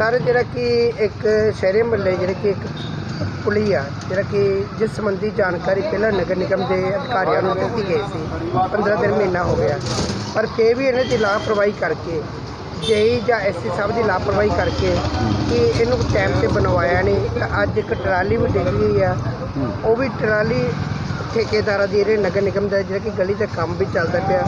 Sir ਜਿਹੜਾ ਕਿ ਇੱਕ ਸ਼ਹਿਰੇ ਮਹੱਲੇ ਜਿਹੜੇ ਕਿ ਇੱਕ ਪੁਲੀ ਆ, ਜਿਹੜਾ ਕਿ ਜਿਸ ਸੰਬੰਧੀ ਜਾਣਕਾਰੀ ਪਹਿਲਾਂ ਨਗਰ ਨਿਗਮ ਦੇ ਅਧਿਕਾਰੀਆਂ ਨੂੰ ਦਿੱਤੀ ਗਈ ਸੀ 15 ਦਿਨ ਮਹੀਨਾ ਹੋ ਗਿਆ। ਪਰ ਫਿਰ ਵੀ ਇਹਨਾਂ ਦੀ ਲਾਪਰਵਾਹੀ ਕਰਕੇ, ਜੇਈ ਜਾਂ ਐਸਸੀ ਸਾਹਿਬ ਦੀ ਲਾਪਰਵਾਹੀ ਕਰਕੇ ਕਿ ਇਹਨੂੰ ਟਾਈਮ ਤੇ ਬਣਵਾਇਆ ਨਹੀਂ। ਤਾਂ ਅੱਜ ਇੱਕ ਟਰਾਲੀ ਵੀ ਡਿੱਗ ਗਈ ਆ, ਉਹ ਵੀ ਟਰਾਲੀ ਠੇਕੇਦਾਰਾਂ ਦੀ ਜਿਹੜੇ ਨਗਰ ਨਿਗਮ ਦਾ ਜਿਹੜਾ ਕਿ ਗਲੀ ਦਾ ਕੰਮ ਵੀ ਚੱਲਦਾ ਪਿਆ,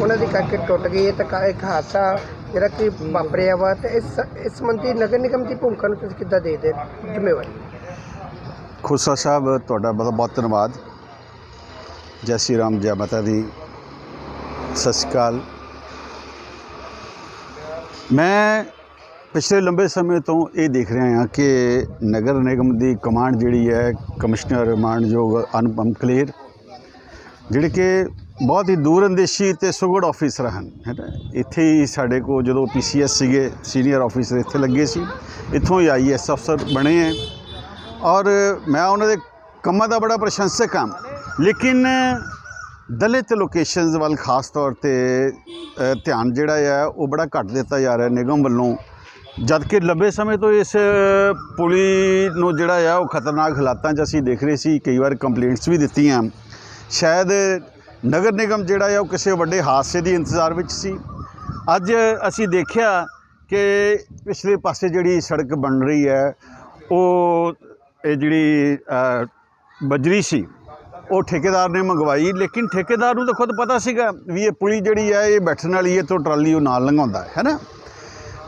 ਉਹਨਾਂ ਦੀ ਕਰਕੇ ਟੁੱਟ ਗਈ ਹੈ। ਤਾਂ ਕਾ- ਇੱਕ ਹਾਦਸਾ ਜਿਹੜਾ ਕਿ ਵਾਪਰਿਆ ਵਾ ਤੇ ਇਸ ਇਸ ਸੰਬੰਧੀ ਨਗਰ ਨਿਗਮ ਦੀ ਭੂਮਿਕਾ ਨੂੰ ਤੁਸੀਂ ਕਿੱਦਾਂ ਦੇਖਦੇ ਜ਼ਿੰਮੇਵਾਰੀ? ਖੁਸਰਾ ਸਾਹਿਬ, ਤੁਹਾਡਾ ਬਹੁਤ ਬਹੁਤ ਧੰਨਵਾਦ। ਜੈ ਸ਼੍ਰੀ ਰਾਮ, ਜੈ ਮਾਤਾ ਦੀ। ਸਤਿ ਸ਼੍ਰੀ ਅਕਾਲ। ਮੈਂ ਪਿਛਲੇ ਲੰਬੇ ਸਮੇਂ ਤੋਂ ਇਹ ਦੇਖ ਰਿਹਾ ਹਾਂ ਕਿ ਨਗਰ ਨਿਗਮ ਦੀ ਕਮਾਂਡ ਜਿਹੜੀ ਹੈ ਕਮਿਸ਼ਨਰ ਮਾਨਯੋਗ ਅਨੁਪਮ ਕਲੇਰ, ਜਿਹੜੇ ਕਿ ਬਹੁਤ ਹੀ ਦੂਰਅੰਦੇਸ਼ੀ ਤੇ ਸੁਗੜ ਆਫੀਸਰ ਹਨ, ਹੈ ਨਾ? ਇੱਥੇ ਹੀ ਸਾਡੇ ਕੋਲ ਜਦੋਂ ਪੀਸੀਐਸ ਸੀਗੇ ਸੀਨੀਅਰ ਆਫੀਸਰ ਇੱਥੇ ਲੱਗੇ ਸੀ। ਇੱਥੋਂ ਹੀ ਆਈਐਸ ਅਫਸਰ ਬਣੇ ਹੈ। ਔਰ ਮੈਂ ਉਹਨਾਂ ਦੇ ਕੰਮਾਂ ਦਾ ਬੜਾ ਪ੍ਰਸ਼ੰਸਕ ਹਾਂ। ਲੇਕਿਨ ਦਲਿਤ ਲੋਕੇਸ਼ਨਸ ਵੱਲ ਖਾਸ ਤੌਰ ਤੇ ਧਿਆਨ ਜਿਹੜਾ ਹੈ ਉਹ ਬੜਾ ਘੱਟ ਦਿੱਤਾ ਜਾ ਰਿਹਾ ਨਿਗਮ ਵੱਲੋਂ। ਜਦਕਿ ਲੰਬੇ ਸਮੇਂ ਤੋਂ ਇਸ ਪੁਲੀ ਨੂੰ ਜਿਹੜਾ ਆ, ਉਹ ਖਤਰਨਾਕ ਹਾਲਾਤਾਂ 'ਚ ਅਸੀਂ ਦੇਖ ਰਹੇ ਸੀ। ਕਈ ਵਾਰ ਕੰਪਲੇਂਟਸ ਵੀ ਦਿੱਤੀਆਂ। ਸ਼ਾਇਦ ਨਗਰ ਨਿਗਮ ਜਿਹੜਾ ਹੈ ਉਹ ਕਿਸੇ ਵੱਡੇ ਹਾਦਸੇ ਦੀ ਇੰਤਜ਼ਾਰ ਵਿੱਚ ਸੀ। ਅੱਜ ਅਸੀਂ ਦੇਖਿਆ ਕਿ ਪਿਛਲੇ ਪਾਸੇ ਜਿਹੜੀ ਸੜਕ ਬਣ ਰਹੀ ਹੈ, ਉਹ ਇਹ ਜਿਹੜੀ ਬਜਰੀ ਸੀ, ਉਹ ਠੇਕੇਦਾਰ ਨੇ ਮੰਗਵਾਈ। ਲੇਕਿਨ ਠੇਕੇਦਾਰ ਨੂੰ ਤਾਂ ਖੁਦ ਪਤਾ ਸੀਗਾ ਵੀ ਇਹ ਪੁਲੀ ਜਿਹੜੀ ਹੈ ਇਹ ਬੈਠਣ ਵਾਲੀ ਹੈ ਤੋਂ ਟਰਾਲੀ ਉਹ ਨਾਲ ਲੰਘਾਉਂਦਾ ਹੈ ਹੈਨਾ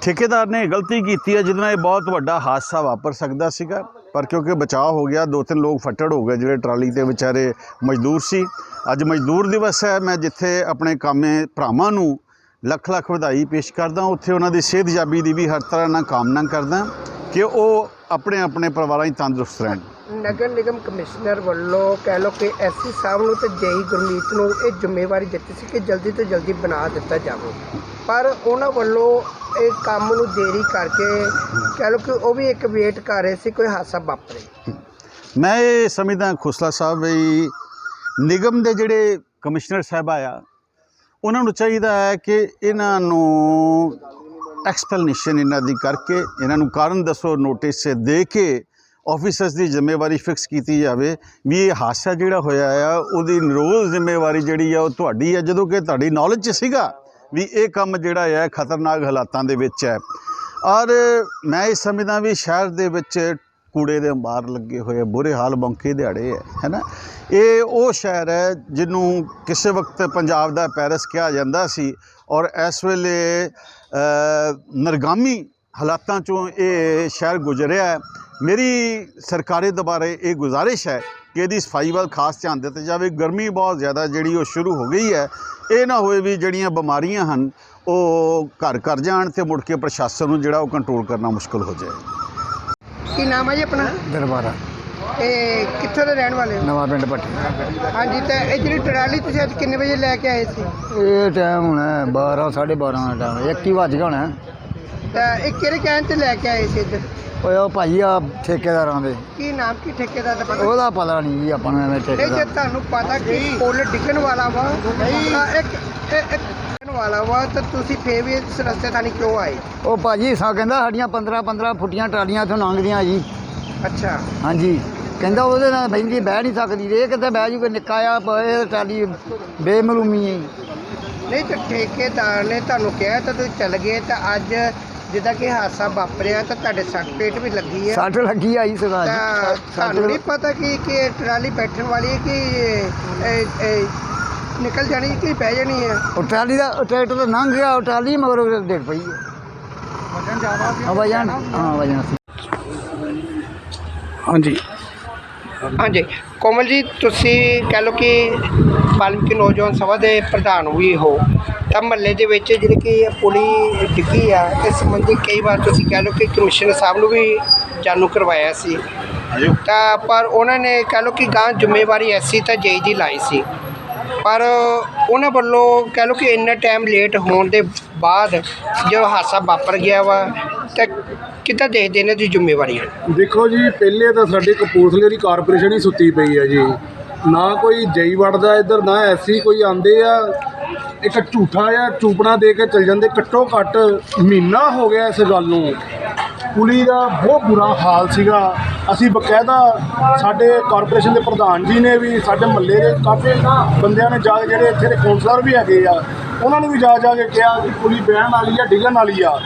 ਠੇਕੇਦਾਰ ਨੇ ਗਲਤੀ ਕੀਤੀ ਹੈ, ਜਿਹਦੇ ਨਾਲ ਇਹ ਬਹੁਤ ਵੱਡਾ ਹਾਦਸਾ ਵਾਪਰ ਸਕਦਾ ਸੀਗਾ। ਪਰ ਕਿਉਂਕਿ ਬਚਾਅ ਹੋ ਗਿਆ, ਦੋ ਤਿੰਨ ਲੋਕ ਫੱਟੜ ਹੋ ਗਏ ਜਿਹੜੇ ਟਰਾਲੀ ਤੇ ਵਿਚਾਰੇ ਮਜ਼ਦੂਰ ਸੀ। ਅੱਜ ਮਜ਼ਦੂਰ ਦਿਵਸ ਹੈ, ਮੈਂ ਜਿੱਥੇ ਆਪਣੇ ਕਾਮੇ ਭਰਾਵਾਂ ਨੂੰ ਲੱਖ ਲੱਖ ਵਧਾਈ ਪੇਸ਼ ਕਰਦਾ ਉੱਥੇ ਉਹਨਾਂ ਦੀ ਸਿਹਤਯਾਬੀ ਦੀ ਵੀ ਹਰ ਤਰ੍ਹਾਂ ਨਾਲ ਕਾਮਨਾ ਕਰਦਾ ਕਿ ਉਹ ਆਪਣੇ ਆਪਣੇ ਪਰਿਵਾਰਾਂ 'ਚ ਤੰਦਰੁਸਤ ਰਹਿਣ। ਨਗਰ ਨਿਗਮ ਕਮਿਸ਼ਨਰ ਵੱਲੋਂ ਕਹਿ ਲਓ ਕਿ ਐਸਸੀ ਸਾਹਿਬ ਨੂੰ ਤੇ ਜੇਈ ਗੁਰਮੀਤ ਨੂੰ ਇਹ ਜ਼ਿੰਮੇਵਾਰੀ ਦਿੱਤੀ ਸੀ ਕਿ ਜਲਦੀ ਤੋਂ ਜਲਦੀ ਬਣਾ ਦਿੱਤਾ ਜਾਵੇ। ਪਰ ਉਹਨਾਂ ਵੱਲੋਂ ਇਹ ਕੰਮ ਨੂੰ ਦੇਰੀ ਕਰਕੇ ਕਹਿ ਲਓ ਕਿ ਉਹ ਵੀ ਇੱਕ ਵੇਟ ਕਰ ਰਹੇ ਸੀ, ਕੋਈ ਹਾਦਸਾ ਵਾਪਰੇ। ਮੈਂ ਇਹ ਸਮਝਦਾ ਖੁਸਲਾ ਸਾਹਿਬ ਵੀ ਨਿਗਮ ਦੇ ਜਿਹੜੇ ਕਮਿਸ਼ਨਰ ਸਾਹਿਬ ਆ ਉਹਨਾਂ ਨੂੰ ਚਾਹੀਦਾ ਹੈ ਕਿ ਇਹਨਾਂ ਨੂੰ ਐਕਸਪਲੇਨੇਸ਼ਨ ਇਹਨਾਂ ਦੀ ਕਰਕੇ, ਇਹਨਾਂ ਨੂੰ ਕਾਰਨ ਦੱਸੋ ਨੋਟਿਸ ਦੇ ਕੇ ਆਫੀਸਰਸ ਦੀ ਜ਼ਿੰਮੇਵਾਰੀ ਫਿਕਸ ਕੀਤੀ ਜਾਵੇ ਵੀ ਇਹ ਹਾਦਸਾ ਜਿਹੜਾ ਹੋਇਆ ਆ ਉਹਦੀ ਨਿਰੋਲ ਜ਼ਿੰਮੇਵਾਰੀ ਜਿਹੜੀ ਆ ਉਹ ਤੁਹਾਡੀ ਹੈ ਜਦੋਂ ਕਿ ਤੁਹਾਡੀ ਨੌਲੇਜ 'ਚ ਸੀਗਾ ਵੀ ਇਹ ਕੰਮ ਜਿਹੜਾ ਹੈ ਖਤਰਨਾਕ ਹਾਲਾਤਾਂ ਦੇ ਵਿੱਚ ਹੈ। ਔਰ ਮੈਂ ਇਹ ਸਮਝਦਾ ਵੀ ਸ਼ਹਿਰ ਦੇ ਵਿੱਚ ਕੂੜੇ ਦੇ ਅੰਬਾਰ ਲੱਗੇ ਹੋਏ ਬੁਰੇ ਹਾਲ ਬੌਂਕੇ ਦਿਹਾੜੇ ਹੈ ਹੈਨਾ ਇਹ ਉਹ ਸ਼ਹਿਰ ਹੈ ਜਿਹਨੂੰ ਕਿਸੇ ਵਕਤ ਪੰਜਾਬ ਦਾ ਪੈਰਿਸ ਕਿਹਾ ਜਾਂਦਾ ਸੀ ਔਰ ਇਸ ਵੇਲੇ ਅ, ਨਰਗਾਮੀ ਹਾਲਾਤਾਂ ਚੋਂ ਇਹ ਸ਼ਹਿਰ ਗੁਜ਼ਰਿਆ ਹੈ। ਮੇਰੀ ਸਰਕਾਰੀ ਦੁਬਾਰੇ ਇਹ ਗੁਜ਼ਾਰਿਸ਼ ਹੈ ਕਿ ਇਹਦੀ ਸਫ਼ਾਈ ਵੱਲ ਖਾਸ ਧਿਆਨ ਦਿੱਤਾ ਜਾਵੇ। ਗਰਮੀ ਬਹੁਤ ਜ਼ਿਆਦਾ ਜਿਹੜੀ ਉਹ ਸ਼ੁਰੂ ਹੋ ਗਈ ਹੈ। ਇਹ ਨਾ ਹੋਵੇ ਵੀ ਜਿਹੜੀਆਂ ਬਿਮਾਰੀਆਂ ਹਨ ਉਹ ਘਰ ਕਰ ਜਾਣ ਤੇ ਮੁੜ ਕੇ ਪ੍ਰਸ਼ਾਸਨ ਨੂੰ ਜਿਹੜਾ ਉਹ ਕੰਟਰੋਲ ਕਰਨਾ ਮੁਸ਼ਕਲ ਹੋ ਜਾਏ। ਕੀ ਨਾਮ ਹੈ ਜੀ ਆਪਣਾ? ਦਰਬਾਰਾ। ਇਹ ਕਿੱਥੋਂ ਦੇ ਰਹਿਣ ਵਾਲੇ ਹੋ? ਨਵਾਂ ਪਿੰਡ ਪੱਟੀ ਹਾਂਜੀ ਤੇ ਇਹ ਜਿਹੜੀ ਟਰਾਲੀ ਤੁਸੀਂ ਅੱਜ ਕਿੰਨੇ ਵਜੇ ਲੈ ਕੇ ਆਏ ਸੀ? ਇਹ ਟਾਈਮ ਹੁਣ 12 12:30 ਦਾ ਟਾਈਮ 1 ਹੀ ਵੱਜ ਗਿਆ ਹੋਣਾ ਤਾਂ ਇਹ ਕਿਹੜੇ ਕਹਿਣ ਤੇ ਲੈ ਕੇ ਆਏ ਸੀ ਇੱਧਰ? ਓਏ ਉਹ ਭਾਈ ਆ ਠੇਕੇਦਾਰਾਂ ਦੇ। ਕੀ ਨਾਮ ਕੀ ਠੇਕੇਦਾਰ ਦਾ ਪਤਾ? ਉਹਦਾ ਪਤਾ ਨਹੀਂ ਜੀ ਆਪਾਂ ਨੂੰ ਐਵੇਂ ਨਹੀਂ ਜੇ ਠੇਕੇਦਾਰ। ਤੁਹਾਨੂੰ ਪਤਾ ਕਿ ਪੁੱਲ ਡਿੱਗਣ ਵਾਲਾ ਵਾ ਤਾਂ ਇੱਕ ਇੱਕ ਇੱਕ ਡਿੱਗਣ ਵਾਲਾ ਵਾ ਤਾਂ ਤੁਸੀਂ ਫੇਰ ਵੀ ਇਸ ਰਸਤੇ ਥਾਣੀ ਕਿਉਂ ਆਏ? ਉਹ ਭਾਜੀ ਸਾ ਕਹਿੰਦਾ ਸਾਡੀਆਂ 15 15 ਫੁੱਟੀਆਂ ਟਰਾਲੀਆਂ ਇੱਥੋਂ ਲੰਘਦੀਆਂ ਜੀ। ਅੱਛਾ। ਹਾਂਜੀ। ਕਹਿੰਦਾ ਉਹਦੇ ਨਾਲ ਬੈਂਦੀ ਬਹਿ ਨਹੀਂ ਸਕਦੀ ਇਹ ਕਿਤੇ ਬਹਿ ਜੂਗਾ ਨਿੱਕਾ ਆ ਇਹ ਟਰਾਲੀ ਬੇਮਲੂਮੀ ਹੈ ਨਹੀਂ ਤੇ ਠੇਕੇਦਾਰ ਨੇ ਤੁਹਾਨੂੰ ਕਿਹਾ ਤਾਂ ਤੁਸੀਂ ਚੱਲ ਗਏ ਤਾਂ ਅੱਜ ਜਿੱਦਾਂ ਕਿ ਹਾਦਸਾ ਵਾਪਰਿਆ ਤਾਂ ਤੁਹਾਡੇ ਸੱਟ ਪੇਟ ਵੀ ਲੱਗੀ ਹੈ ਸੱਟ ਲੱਗੀ ਆਈ ਸਦਾ ਤਾਂ ਜੀ ਤੁਹਾਨੂੰ ਨਹੀਂ ਪਤਾ ਕਿ ਕਿ ਟਰਾਲੀ ਬੈਠਣ ਵਾਲੀ ਹੈ ਕਿ ਇਹ- ਇਹ- ਇਹ ਨਿਕਲ ਜਾਣੀ ਕਿ ਬਹਿ ਜਾਣੀ ਹੈ? ਉਹ ਟਰਾਲੀ ਦਾ ਉਹ ਟਰੈਕਟਰ ਤਾਂ ਲੰਘ ਗਿਆ ਉਹ ਟਰਾਲੀ ਮਗਰ ਡਿੱਗ ਪਈ ਹੈ। ਵਜਨ ਜ਼ਿਆਦਾ ਸੀ। ਵਜਨ ਹਾਂ ਵਜਨ ਸੀ। ਹਾਂਜੀ। ਹਾਂਜੀ। ਕੋਮਲ ਜੀ ਤੁਸੀਂ ਕਹਿ ਲਓ ਕਿ ਵਾਲਮੀਕੀ ਨੌਜਵਾਨ ਸਭਾ ਦੇ ਪ੍ਰਧਾਨ ਵੀ ਹੋ। ਤਾਂ ਮਹੱਲੇ ਦੇ ਵਿੱਚ ਜਿਹੜੀ ਕਿ ਪੁਲੀ ਡਿੱਗੀ ਆ ਇਸ ਸੰਬੰਧੀ ਕਈ ਵਾਰ ਤੁਸੀਂ ਕਹਿ ਲਓ ਕਿ ਕਮਿਸ਼ਨਰ ਸਾਹਿਬ ਨੂੰ ਵੀ ਜਾਣੂ ਕਰਵਾਇਆ ਸੀ। ਤਾਂ ਪਰ ਉਹਨਾਂ ਨੇ ਕਹਿ ਲਓ ਕਿ ਗਾਂ ਜ਼ਿੰਮੇਵਾਰੀ ਐਸੀ ਤਾਂ ਜੇਈ ਦੀ ਲਾਈ ਸੀ। ਪਰ ਉਹਨਾਂ ਵੱਲੋਂ ਕਹਿ ਲਓ ਕਿ ਇੰਨਾ ਟਾਈਮ ਲੇਟ ਹੋਣ ਦੇ ਬਾਅਦ ਜੋ ਹਾਦਸਾ ਵਾਪਰ ਗਿਆ ਵਾ, ਤਾਂ ਕਿੱਦਾਂ ਦੇਖਦੇ ਨੇ ਦੀ ਜ਼ਿੰਮੇਵਾਰੀਆਂ? ਦੇਖੋ ਜੀ, ਪਹਿਲੇ ਤਾਂ ਸਾਡੇ ਕਪੂਰਥਲੇ ਦੀ ਕਾਰਪੋਰੇਸ਼ਨ ਹੀ ਸੁੱਤੀ ਪਈ ਹੈ ਜੀ। ਨਾ ਕੋਈ ਜਈ ਵੜਦਾ ਇੱਧਰ, ਨਾ ਐਸੀ ਕੋਈ ਆਂਦੇ ਆ। ਇੱਕ ਝੂਠਾ ਜਾਂ ਚੂਪਣਾ ਦੇ ਕੇ ਚਲ ਜਾਂਦੇ, ਘੱਟੋ ਘੱਟ ਮਹੀਨਾ ਹੋ ਗਿਆ ਇਸ ਗੱਲ ਨੂੰ। ਪੁਲੀ ਦਾ ਬਹੁਤ ਬੁਰਾ ਹਾਲ ਸੀਗਾ। ਅਸੀਂ ਬਕਾਇਦਾ ਸਾਡੇ ਕਾਰਪੋਰੇਸ਼ਨ ਦੇ ਪ੍ਰਧਾਨ ਜੀ ਨੇ ਵੀ, ਸਾਡੇ ਮਹੱਲੇ ਦੇ ਕਾਫੀ ਬੰਦਿਆਂ ਨੇ ਜਾ ਕੇ ਜਿਹੜੇ ਇੱਥੇ ਦੇ ਕੌਂਸਲਰ ਵੀ ਹੈਗੇ ਆ ਉਹਨਾਂ ਨੂੰ ਵੀ ਜਾ ਜਾ ਕੇ ਕਿਹਾ ਕਿ ਪੁਲੀ ਬਹਿਣ ਵਾਲੀ ਆ ਡਿੱਗਣ ਵਾਲੀ ਆ।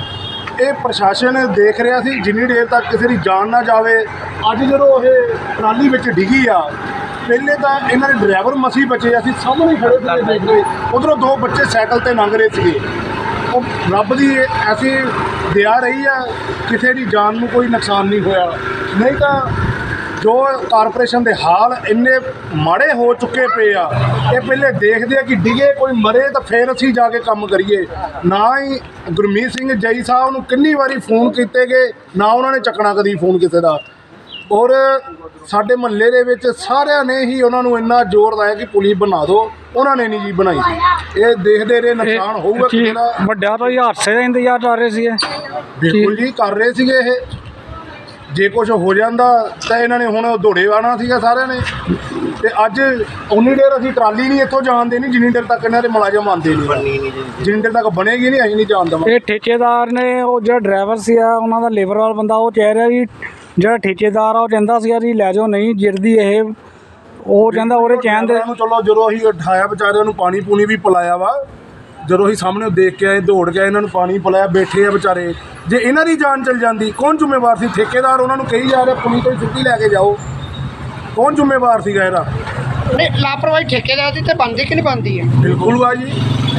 ਇਹ ਪ੍ਰਸ਼ਾਸਨ ਦੇਖ ਰਿਹਾ ਸੀ ਜਿੰਨੀ ਦੇਰ ਤੱਕ ਕਿਸੇ ਦੀ ਜਾਨ ਨਾ ਜਾਵੇ ਅੱਜ ਜਦੋਂ ਇਹ ਟਰਾਲੀ ਵਿੱਚ ਡਿੱਗੀ ਆ ਪਹਿਲੇ ਤਾਂ ਇਹਨਾਂ ਦੇ ਡਰਾਈਵਰ ਮਸੀ ਬਚੇ ਅਸੀਂ ਸਾਹਮਣੇ ਖੜੇ ਸੀ ਦੇਖ ਰਹੇ ਉਧਰੋਂ ਦੋ ਬੱਚੇ ਸਾਈਕਲ ਤੇ ਲੰਘ ਰਹੇ ਸੀਗੇ। ਉਹ ਰੱਬ ਦੀ ਐਸੀ ਦਿਆ ਰਹੀ ਆ ਕਿਸੇ ਦੀ ਜਾਨ ਨੂੰ ਕੋਈ ਨੁਕਸਾਨ ਨਹੀਂ ਹੋਇਆ। ਨਹੀਂ ਤਾਂ ਜੋ ਕਾਰਪੋਰੇਸ਼ਨ ਦੇ ਹਾਲ ਇੰਨੇ ਮਾੜੇ ਹੋ ਚੁੱਕੇ ਪਏ ਆ ਇਹ ਪਹਿਲੇ ਦੇਖਦੇ ਆ ਕਿ ਡਿਗੇ ਕੋਈ ਮਰੇ ਤਾਂ ਫੇਰ ਅਸੀਂ ਜਾ ਕੇ ਕੰਮ ਕਰੀਏ। ਨਾ ਹੀ ਗੁਰਮੀਤ ਸਿੰਘ ਜੈ ਸਾਹਿਬ ਨੂੰ ਕਿੰਨੀ ਵਾਰੀ ਫੋਨ ਕੀਤੇ ਗਏ ਨਾ ਉਹਨਾਂ ਨੇ ਚੱਕਣਾ ਕਦੀ ਫੋਨ ਕਿਸੇ ਦਾ। ਔਰ ਸਾਡੇ ਮਹੱਲੇ ਦੇ ਵਿੱਚ ਸਾਰਿਆਂ ਨੇ ਹੀ ਉਹਨਾਂ ਨੂੰ ਇੰਨਾ ਜ਼ੋਰ ਲਾਇਆ ਕਿ ਪੁਲਿਸ ਬਣਾ ਦਿਓ ਉਹਨਾਂ ਨੇ ਨਹੀਂ ਜੀ ਬਣਾਈ। ਇਹ ਦੇਖਦੇ ਰਹੇ ਨੁਕਸਾਨ ਹੋਊਗਾ ਕੀ ਕਿਸੇ ਦਾ ਵੱਡਿਆਂ ਤੋਂ ਹੀ ਹਾਦਸੇ ਦਾ ਇੰਤਜ਼ਾਰ ਕਰ ਰਹੇ ਸੀ ਬਿਲਕੁਲ ਜੀ ਕਰ ਰਹੇ ਸੀਗੇ ਇਹ। ਜੇ ਕੁਝ ਹੋ ਜਾਂਦਾ ਤਾਂ ਇਹਨਾਂ ਨੇ ਹੁਣ ਦੌੜੇ ਆਣਾ ਸੀਗਾ ਸਾਰਿਆਂ ਨੇ। ਤੇ ਅੱਜ ਉਨੀ ਦੇਰ ਅਸੀਂ ਟਰਾਲੀ ਨਹੀਂ ਇੱਥੋਂ ਜਾਣ ਦੇਣੀ ਜਿੰਨੀ ਦੇਰ ਤੱਕ ਇਹਨਾਂ ਦੇ ਮੁਲਾਜ਼ਮ ਆਉਂਦੇ ਨਹੀਂ। ਜਿੰਨੀ ਦੇਰ ਤੱਕ ਬਣੇਗੀ ਨਹੀਂ ਅਸੀਂ ਨਹੀਂ ਜਾਣ ਦੇਵਾਂਗੇ। ਇਹ ਠੇਕੇਦਾਰ ਨੇ ਉਹ ਜਿਹੜਾ ਡਰਾਈਵਰ ਸੀ ਆ ਉਹਨਾਂ ਦਾ ਲੇਬਰ ਵਾਲਾ ਬੰਦਾ ਉਹ ਕਹਿ ਰਿਹਾ ਜੀ ਜਿਹੜਾ ਠੇਕੇਦਾਰ ਆ ਉਹ ਕਹਿੰਦਾ ਸੀ ਜੀ ਲੈ ਜਾਓ ਨਹੀਂ ਜਿਰਦੀ ਇਹ। ਉਹ ਕਹਿੰਦਾ ਉਹਦੇ ਚੈਨ ਦੇ ਚਲੋ ਜਦੋਂ ਅਸੀਂ ਉਠਾਇਆ ਵਿਚਾਰਿਆਂ ਨੂੰ ਪਾਣੀ ਪੂਣੀ ਵੀ ਪਿਲਾਇਆ ਵਾ ਜਦੋਂ ਅਸੀਂ ਸਾਹਮਣੇ ਦੇਖ ਕੇ ਆਏ ਦੌੜ ਕੇ ਆਏ, ਇਹਨਾਂ ਨੂੰ ਪਾਣੀ ਪਿਲਾਇਆ ਬੈਠੇ ਆ ਵਿਚਾਰੇ। ਜੇ ਇਹਨਾਂ ਦੀ ਜਾਨ ਚਲ ਜਾਂਦੀ ਕੌਣ ਜ਼ਿੰਮੇਵਾਰ ਸੀ? ਠੇਕੇਦਾਰ ਉਹਨਾਂ ਨੂੰ ਕਹੀ ਜਾ ਰਿਹਾ ਪੁਲਿਸ ਤੋਂ ਛੁੱਟੀ ਲੈ ਕੇ ਜਾਓ। ਕੌਣ ਜ਼ਿੰਮੇਵਾਰ ਸੀਗਾ ਇਹਦਾ? ਨਹੀਂ ਲਾਪਰਵਾਹੀ ਠੇਕੇਦਾਰ ਦੀ ਤੇ ਬੰਦੀ ਕਿ ਨਹੀਂ ਬੰਦੀ ਹੈ? ਬਿਲਕੁਲ ਵਾ ਜੀ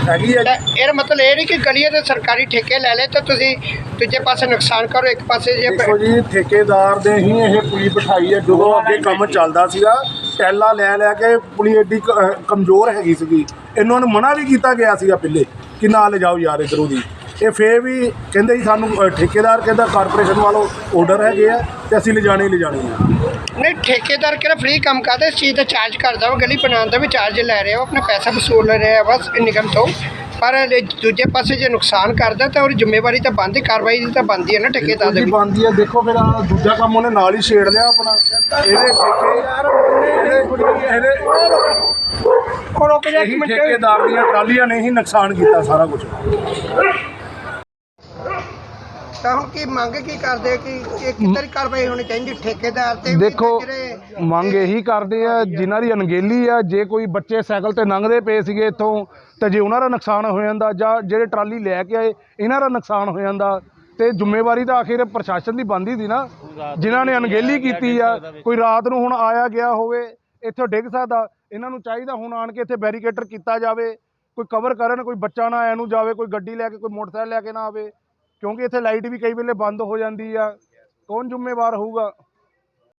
ਹੈਗੀ ਹੈ ਇਹਦਾ ਮਤਲਬ ਇਹ ਨਹੀਂ ਕਿ ਗਲੀਆਂ ਦੇ ਸਰਕਾਰੀ ਠੇਕੇ ਲੈ ਲੈ ਤਾਂ ਤੁਸੀਂ ਦੂਜੇ ਪਾਸੇ ਨੁਕਸਾਨ ਕਰੋ ਇੱਕ ਪਾਸੇ ਜੇ ਦੇਖੋ ਜੀ ਠੇਕੇਦਾਰ ਦੇ ਹੀ ਇਹ ਪੁਲੀ ਬਿਠਾਈ ਹੈ ਜਦੋਂ ਅੱਗੇ ਕੰਮ ਚੱਲਦਾ ਸੀਗਾ। ਟੈਲਾ ਲੈ ਲੈ ਕੇ ਪੁਲੀ ਏਡੀ ਕ- ਅਹ ਕਮਜ਼ੋਰ ਹੈਗੀ ਸੀਗੀ। ਇਹਨਾਂ ਨੂੰ ਮਨਾ ਵੀ ਕੀਤਾ ਗਿਆ ਸੀਗਾ ਪਹਿਲੇ ਕਿ ਨਾ ਲਿਜਾਓ ਯਾਰ ਇੱਧਰੋਂ ਦੀ। ਇਹ ਫੇਰ ਵੀ ਕਹਿੰਦੇ ਜੀ ਸਾਨੂੰ ਅਹ, ਠੇਕੇਦਾਰ ਕਹਿੰਦਾ ਕਾਰਪੋਰੇਸ਼ਨ ਵੱਲੋਂ ਆਰਡਰ ਹੈਗੇ ਆ ਤੇ ਅਸੀਂ ਲਿਜਾਣੇ ਹੀ ਲਿਜਾਣੇ ਆ। ਨਹੀਂ ਠੇਕੇਦਾਰ ਕਿਹੜਾ ਫ੍ਰੀ ਕੰਮ ਕਰਦਾ ਇਸ ਚੀਜ਼ ਦਾ ਚਾਰਜ ਕਰਦਾ ਵਾ ਗਲੀ ਬਣਾਉਣ ਦਾ ਵੀ ਚਾਰਜ ਲੈ ਰਿਹਾ ਉਹ ਆਪਣਾ ਪੈਸਾ ਵਸੂਲ ਰਿਹਾ ਬਸ ਨਿਗਮ ਤੋਂ। ਪਰ ਇਹ ਦੂਜੇ ਪਾਸੇ ਜੇ ਨੁਕਸਾਨ ਕਰਦਾ ਤਾਂ ਉਹਦੀ ਜ਼ਿੰਮੇਵਾਰੀ ਤਾਂ ਬੰਦੀ ਕਾਰਵਾਈ ਦੀ ਤਾਂ ਬੰਦੀ ਹੈ ਨਾ ਠੇਕੇਦਾਰ ਦੇ ਬੰਦੀ ਹੈ ਦੇਖੋ ਫਿਰ ਆਹ ਦੂਜਾ ਕੰਮ ਉਹਨੇ ਨਾਲ ਹੀ ਛੇੜ ਲਿਆ ਆਪਣਾ। ਇਹਦੇ ਠੇਕੇ ਇਹਦੇ ਇਹਦੇ ਉਹ ਰੁਕ ਜਾ ਇਹੀ ਠੇਕੇਦਾਰ ਦੀਆਂ ਟਰਾਲੀਆਂ ਨੇ ਹੀ ਨੁਕਸਾਨ ਕੀਤਾ ਸਾਰਾ ਕੁਝ ਤਾਂ ਹੁਣ ਕੀ ਮੰਗ ਕੀ ਕਰਦੇ ਕਿ ਇਹ ਕਿੱਧਰ ਕਾਰਵਾਈ ਹੋਣੀ ਚਾਹੀਦੀ ਠੇਕੇਦਾਰ ਤੇ ਵੀ ਦੇਖੋ ਜਿਹੜੇ- ਮੰਗ ਇਹੀ ਕਰਦੇ ਆ ਜਿਨ੍ਹਾਂ ਦੀ ਅਣਗਹਿਲੀ ਆ ਜੇ ਕੋਈ ਬੱਚੇ ਸਾਈਕਲ ਤੇ ਲੰਘਦੇ ਪਏ ਸੀਗੇ ਇੱਥੋਂ ਤੇ ਜੇ ਉਹਨਾਂ ਦਾ ਨੁਕਸਾਨ ਹੋ ਜਾਂਦਾ ਜਾਂ ਜਿਹੜੇ ਟਰਾਲੀ ਲੈ ਕੇ ਆਏ ਇਹਨਾਂ ਦਾ ਨੁਕਸਾਨ ਹੋ ਜਾਂਦਾ। ਤੇ ਜ਼ਿੰਮੇਵਾਰੀ ਤਾਂ ਆਖਿਰ ਪ੍ਰਸ਼ਾਸਨ ਦੀ ਬਣਦੀ ਸੀ ਨਾ ਜਿਨ੍ਹਾਂ ਨੇ ਅਣਗਹਿਲੀ ਕੀਤੀ ਆ ਕੋਈ ਰਾਤ ਨੂੰ ਹੁਣ ਆਇਆ ਗਿਆ ਹੋਵੇ ਇੱਥੇ ਡਿੱਗ ਸਕਦਾ ਇਹਨਾਂ ਨੂੰ ਚਾਹੀਦਾ ਹੁਣ ਆਣ ਕੇ ਇੱਥੇ ਬੈਰੀਕੇਟਰ ਕੀਤਾ ਜਾਵੇ ਕੋਈ ਕਵਰ ਕਰਨ ਕੋਈ ਬੱਚਾ ਨਾ ਐ ਨੂੰ ਜਾਵੇ ਕੋਈ ਗੱਡੀ ਲੈ ਕੇ ਕੋਈ ਮੋਟਰਸਾਈਕਲ ਲੈ ਕੇ ਨਾ ਆਵੇ। ਕਿਉਂਕਿ ਇੱਥੇ ਲਾਈਟ ਵੀ ਕਈ ਵੇਲੇ ਬੰਦ ਹੋ ਜਾਂਦੀ ਆ। ਕੌਣ ਜ਼ਿੰਮੇਵਾਰ ਹੋਊਗਾ?